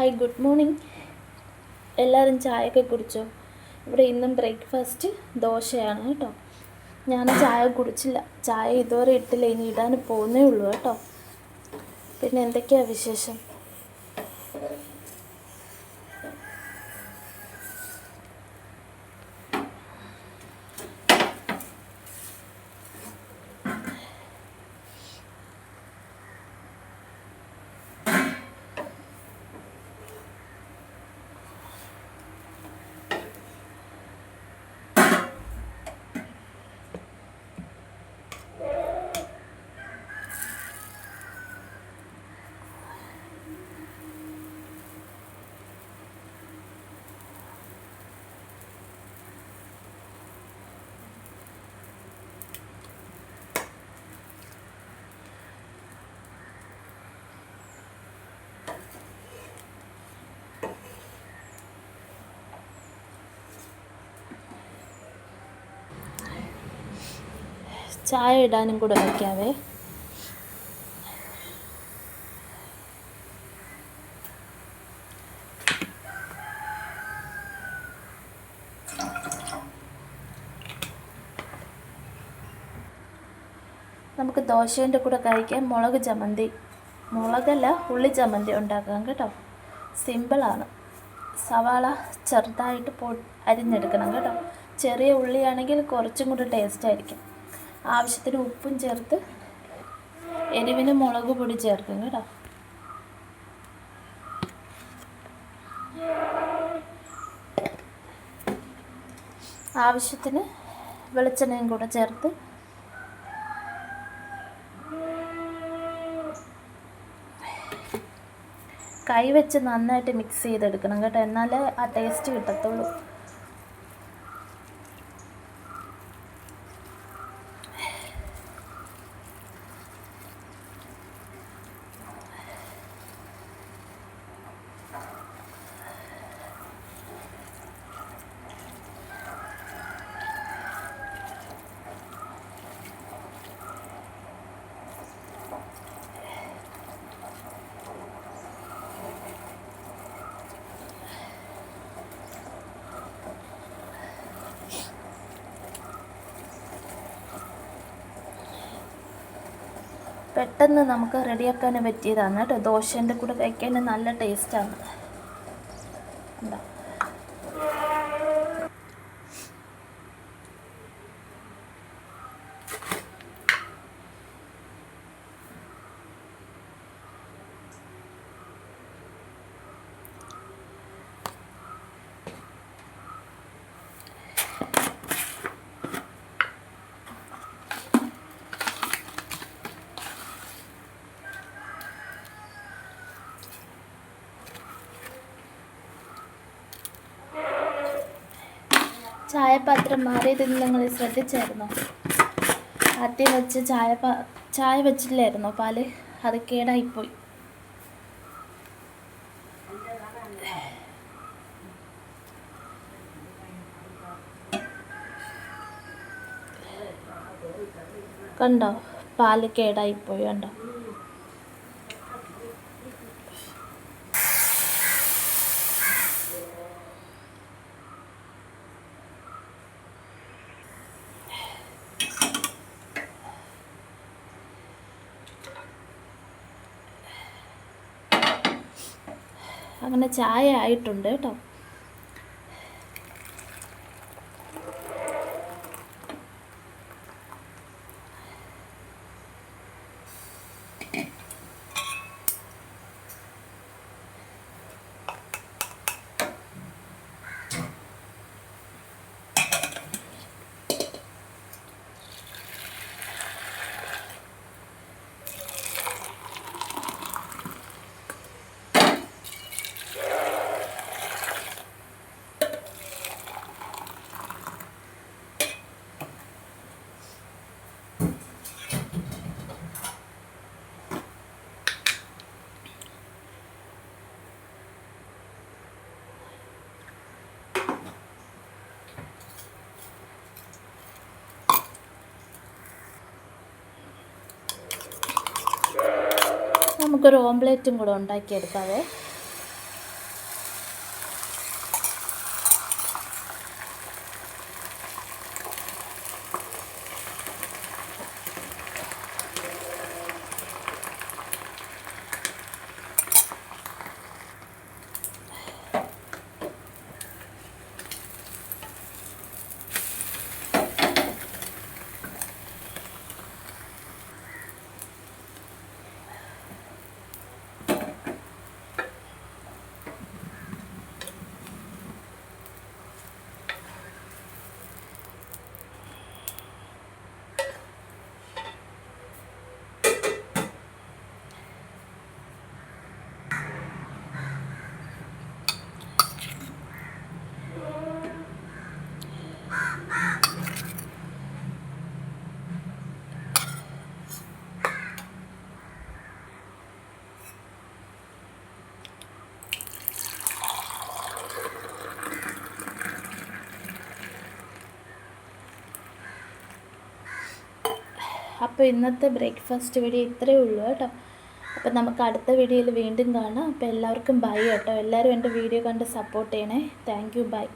Hi good morning എല്ലാവരും ചായയൊക്കെ കുടിച്ചോ? ഇവിടെ ഇന്നും ബ്രേക്ക്ഫാസ്റ്റ് ദോശയാണ് കേട്ടോ. ഞാൻ ചായ കുടിച്ചില്ല. ചായ ഇതുവരെ ഇട്ടില്ല. ഇനി ഇടാൻ പോകുന്നേ ഉള്ളൂ കേട്ടോ. പിന്നെ എന്തൊക്കെയാണ് വിശേഷം? ചായ ഇടാനും കൂടെ വയ്ക്കാവേ. നമുക്ക് ദോശേന്റെ കൂടെ കഴിക്കാൻ മുളക് ചമ്മന്തി. മുളകല്ല ഉള്ളി ചമ്മന്തി ഉണ്ടാക്കാം കേട്ടോ. സിമ്പിളാണ്. സവാള ചെറുതായിട്ട് പൊ അരിഞ്ഞെടുക്കണം കേട്ടോ. ചെറിയ ഉള്ളിയാണെങ്കിൽ കുറച്ചും കൂടി ടേസ്റ്റ് ആയിരിക്കും. ആവശ്യത്തിന് ഉപ്പും ചേർത്ത് എരിവിന് മുളക് പൊടി ചേർക്കും കേട്ടോ ആവശ്യത്തിന് വെളിച്ചെണ്ണയും കൂടെ ചേർത്ത് കൈ വെച്ച് നന്നായിട്ട് മിക്സ് ചെയ്തെടുക്കണം കേട്ടോ. എന്നാലേ ആ ടേസ്റ്റ് കിട്ടത്തുള്ളൂ. പെട്ടെന്ന് നമുക്ക് റെഡിയാക്കാൻ പറ്റിയതാണ് കേട്ടോ. ദോശേന്റെ കൂടെ കഴിക്കാൻ നല്ല ടേസ്റ്റാണ് എന്താ ചായപാത്രം മാറിയത് നിങ്ങൾ ശ്രദ്ധിച്ചായിരുന്നോ? ആദ്യം വെച്ച് ചായ ചായ വെച്ചില്ലായിരുന്നോ പാൽ? അത് കേടായിപ്പോയി. കണ്ടോ? പാൽ കേടായിപ്പോയി കണ്ടോ? അങ്ങനെ ചായ ആയിട്ടുണ്ട് കേട്ടോ. നമുക്കൊരു ഓംലെറ്റും കൂടെ ഉണ്ടാക്കിയെടുക്കാവേ. അപ്പോൾ ഇന്നത്തെ ബ്രേക്ക്ഫാസ്റ്റ് വീഡിയോ ഇത്രയേ ഉള്ളൂ കേട്ടോ. അപ്പോൾ നമുക്ക് അടുത്ത വീഡിയോയിൽ വീണ്ടും കാണാം. അപ്പോൾ എല്ലാവർക്കും ബൈ കേട്ടോ. എല്ലാവരും എന്റെ വീഡിയോ കണ്ട് സപ്പോർട്ട് ചെയ്യണേ. Thank you by